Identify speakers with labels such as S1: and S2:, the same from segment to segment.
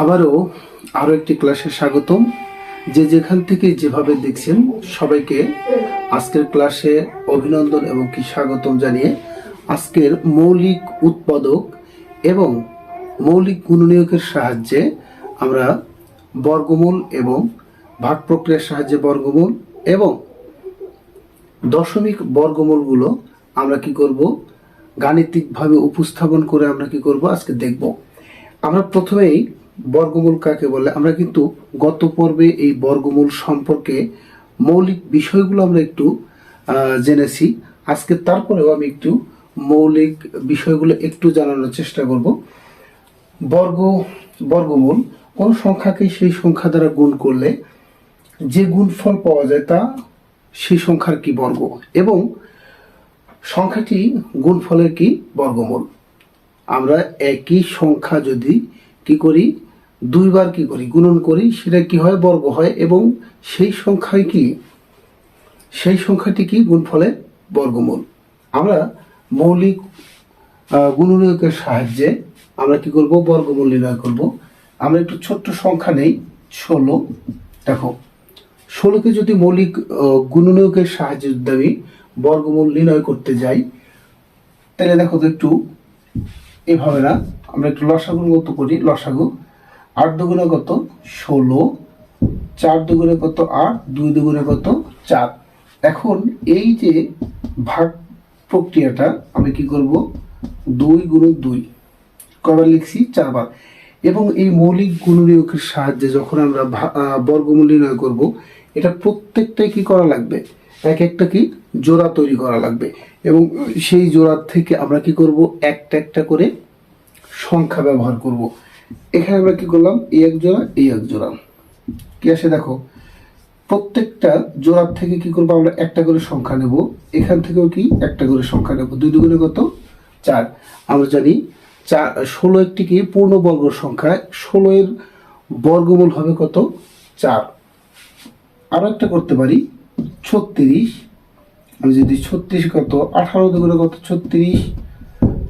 S1: আবারও আরও একটি ক্লাসে স্বাগতম। যে যেখান থেকে যেভাবে দেখছেন সবাইকে আজকের ক্লাসে অভিনন্দন এবং কি স্বাগতম জানিয়ে আজকের মৌলিক উৎপাদক এবং মৌলিক গুণনীয়কের সাহায্যে আমরা বর্গমূল এবং ভাগ প্রক্রিয়ার সাহায্যে বর্গমূল এবং দশমিক বর্গমূলগুলো আমরা কি করব? গাণিতিকভাবে উপস্থাপন করে আমরা কি করব? আজকে দেখব। আমরা প্রথমেই বর্গমূল কাকে বলে? আমরা কিন্তু গত পর্বে এই বর্গমূল সম্পর্কে মৌলিক বিষয়গুলো আমরা একটু জেনেছি। আজকে তারপরেও আমি একটু মৌলিক বিষয়গুলো একটু জানানোর চেষ্টা করব। বর্গ, বর্গমূল কোন সংখ্যাকে সেই সংখ্যা দ্বারা গুণ করলে যে গুণফল পাওয়া যায় তা সেই সংখ্যার কি বর্গ? এবং সংখ্যাটি গুণফলের কি বর্গমূল? আমরা একই সংখ্যা যদি কি করি দুইবার কি করি, গুণন করি, সেটা কি হয়, বর্গ হয়, এবং সেই সংখ্যায় কি, সেই সংখ্যাটি কি গুণফলের বর্গমূল। আমরা মৌলিক গুণনীয়কের সাহায্যে আমরা কি করব, বর্গমূল নির্ণয় করব। আমরা একটু ছোট্ট সংখ্যা নেই, ষোলো। দেখো, ষোলোকে যদি মৌলিক গুণনীয়কের সাহায্যে যদি আমি বর্গমূল নির্ণয় করতে যাই, তাহলে দেখো তো একটু এভাবে না, আমরা একটু লসাগুর মতো করি, লসাগু আট দুগুণে কত? ষোলো। চার দুগুণে কত? আট। দুই দুগুণে কত? চার। এখন এই যে ভাগ প্রক্রিয়াটা আমি কি করব? দুই গুণ দুই। কয়বার লিখছি? চারবার। এবং এই মৌলিক গুণনীয়কের সাহায্যে যখন আমরা বর্গমূল নির্ণয় করব, এটা প্রত্যেকটাই কি করা লাগবে? এক একটা কি? জোড়া তৈরি করা লাগবে। এবং সেই জোড়ার থেকে আমরা কি করব? একটা একটা করে সংখ্যা ব্যবহার করব। এখানে আমরা কি করলাম? এই এক জোড়া, এই এক জোড়া। কি আসে দেখো? প্রত্যেকটা জোড়ার থেকে কি করব আমরা? একটা করে সংখ্যা নেব। এখান থেকেও কি? একটা করে সংখ্যা নেব। দুই দুগুণে কত? চার। আমরা জানি চার ষোলো একটি কি? পূর্ণবর্গ সংখ্যা। ষোলো এর বর্গমূল হবে কত? চার। আরও একটা করতে পারি। ছত্রিশ। আমি যদি ছত্রিশ কত? আঠারো দুগুণে কত? ছত্রিশ।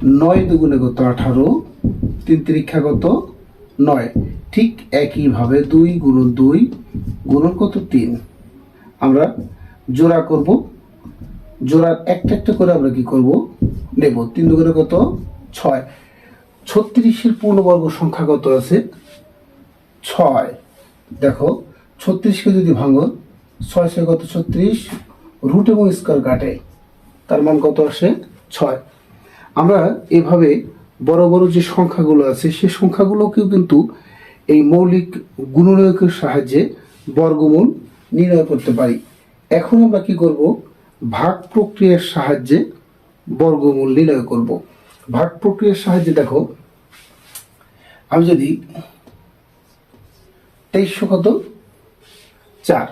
S1: নয় দুগুণে কত? আঠারো। তিন তিরিক্ষা কত? নয়। ঠিক একইভাবে দুই গুণন দুই গুণন কত? তিন। আমরা জোড়া করব। জোড়ার একটা একটা করে আমরা কি করব? নেব। তিন দুগুণে কত? ছয়। ছত্রিশের পূর্ণবর্গ সংখ্যা কত আছে? ছয়। দেখো, ছত্রিশকে যদি ভাঙো, ছয় ছয় কত? ছত্রিশ। রুট এবং স্কোয়ার কাটে। তার মান কত আসে? ছয়। আমরা এভাবে বড় বড় যে সংখ্যাগুলো আছে, সেই সংখ্যাগুলোকেও কিন্তু এই মৌলিক গুণনীয়কের সাহায্যে বর্গমূল নির্ণয় করতে পারি। এখন আমরা কি করব? ভাগ প্রক্রিয়ার সাহায্যে বর্গমূল নির্ণয় করব। ভাগ প্রক্রিয়ার সাহায্যে দেখো, আমি যদি তেইশশো কত? চার।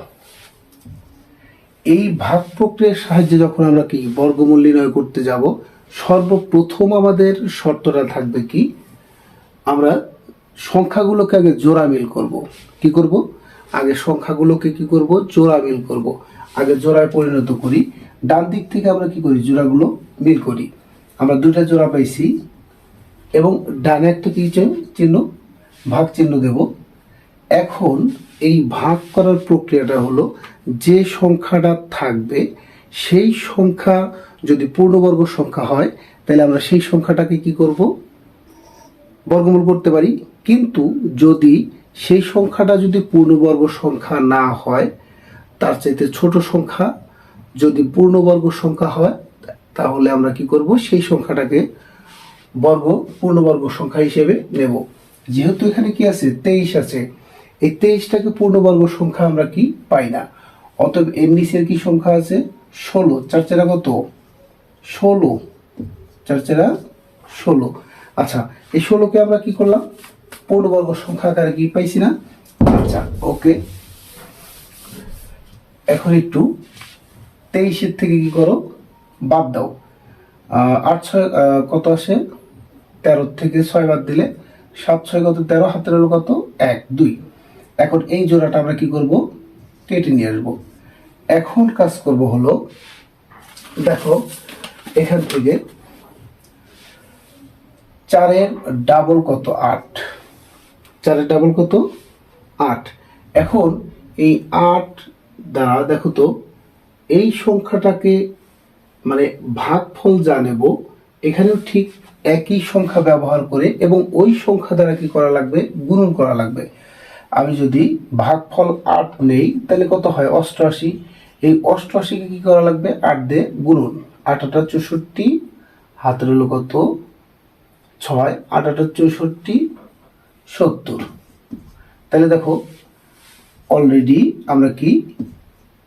S1: এই ভাগ প্রক্রিয়ার সাহায্যে যখন আমরা কি বর্গমূল নির্ণয় করতে যাব সর্বপ্রথম আমাদের শর্তটা থাকবে কি? আমরা সংখ্যাগুলোকে আগে জোড়া মিল করব। কি করব? আগে সংখ্যাগুলোকে কি করব? জোড়া মিল করব। আগে জোড়ায় পরিণত করি। ডান দিক থেকে আমরা কি করি? জোড়াগুলো মিল করি। আমরা দুইটা জোড়া পাইছি এবং ডানে একটা কি চিহ্ন- চিহ্ন, ভাগ চিহ্ন দেব। এখন এই ভাগ করার প্রক্রিয়াটা হলো যে সংখ্যাটা থাকবে সেই সংখ্যা যদি পূর্ণবর্গ সংখ্যা হয়, তাহলে আমরা সেই সংখ্যাটাকে কি করব? বর্গমূল করতে পারি। কিন্তু যদি সেই সংখ্যাটা যদি পূর্ণবর্গ সংখ্যা না হয়, তার চাইতে ছোট সংখ্যা যদি পূর্ণবর্গ সংখ্যা হয়, তাহলে আমরা কি করব? সেই সংখ্যাটাকে বর্গ, পূর্ণবর্গ সংখ্যা হিসেবে নেব। যেহেতু এখানে কি আছে? তেইশ আছে। এই তেইশটাকে পূর্ণবর্গ সংখ্যা আমরা কি পাই না? অতএব এর নিচের কি সংখ্যা আছে? ষোলো, চার চারা কত? ষোলো, চার চারা ষোলো। আচ্ছা এই ষোলোকে আমরা কি করলাম? পূর্ণবর্গ সংখ্যা আকারে কি পাইছি না? আচ্ছা ওকে। এখন একটু তেইশের থেকে কি করো? বাদ দাও। আট ছয় কত আসে? তেরো থেকে ছয় বাদ দিলে সাত ছয় কত? তেরো, হাতের কত? এক, দুই। এখন এই জোড়াটা আমরা কি করব? কেটে নিয়ে আসব। এখন কাজ করব হলো, দেখো, এখান থেকে চারের ডাবল কত? আট। চারের ডাবল কত? আট। এখন এই আট দ্বারা দেখো তো, এই সংখ্যাটাকে মানে ভাগফল যা নেব, এখানেও ঠিক একই সংখ্যা ব্যবহার করে এবং ওই সংখ্যা দ্বারা কি করা লাগবে? গুণন করা লাগবে। আমি যদি ভাগফল আট নেই, তাহলে কত হয়? অষ্টআশি। এই অষ্টআশিকে কি করা লাগবে? আট দিয়ে গুণন। আট আটা চৌষট্টি, হাতের হলো কত? ছয়। আট আটা চৌষট্টি, সত্তর। তাহলে দেখো অলরেডি আমরা কি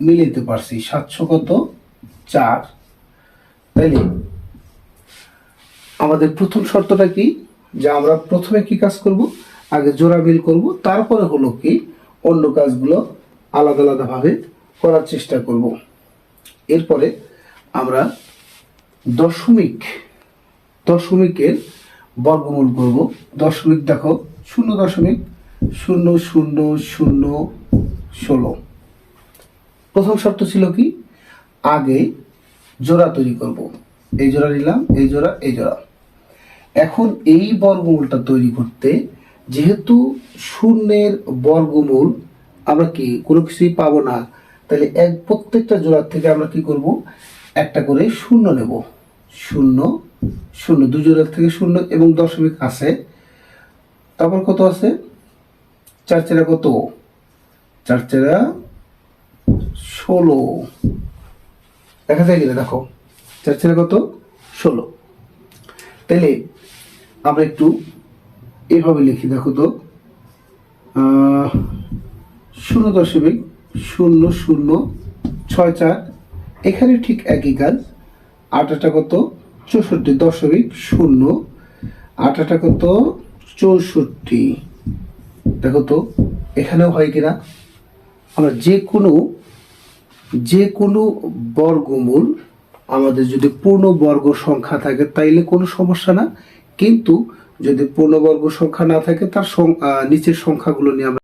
S1: মিলাইতে পারছি? সাতশো কত? চার। তাইলে আমাদের প্রথম শর্তটা কি? যে আমরা প্রথমে কি কাজ করব? আগে জোড়া মিল করব। তারপরে হলো কি, অন্য কাজগুলো আলাদা আলাদাভাবে করার চেষ্টা করব। এরপরে আমরা দশমিক, দশমিকের বর্গমূল করব। দশমিক দেখো, শূন্য দশমিক, শূন্য শূন্য শূন্য, ষোলো। প্রথম শর্ত ছিল কি? আগে জোড়া তৈরি করব। এই জোড়া নিলাম, এই জোড়া এই জোড়া। এখন এই বর্গমূলটা তৈরি করতে যেহেতু শূন্যের বর্গমূল আমরা কি, কোনো কিছুই পাবো না তাহলে এক প্রত্যেকটা জোড়ার থেকে আমরা কি করব? একটা করে শূন্য নেব। শূন্য শূন্য, দু জোড়ার থেকে শূন্য এবং দশমিক আছে। তারপর কত আছে? চার চেরা কত? চার চেরা ষোলো। দেখা যায় কিনা? দেখো, চার চেরা কত? ষোলো। তাহলে আমরা একটু এভাবে লিখি, দেখো তো। শূন্য দশমিক শূন্য শূন্য ছয় চার। এখানে ঠিক একই কাজ। আটাটা কত? চৌষট্টি দশমিক শূন্য। আটাটা কত? চৌষট্টি। দেখো তো, এখানেও হয় কিনা? আমরা যে কোনো যে কোনো বর্গমূল, আমাদের যদি পূর্ণ বর্গ সংখ্যা থাকে তাইলে কোনো সমস্যা না। কিন্তু যদি পূর্ণবর্গ সংখ্যা না থাকে, তার নিচের সংখ্যাগুলো নিয়ে আমরা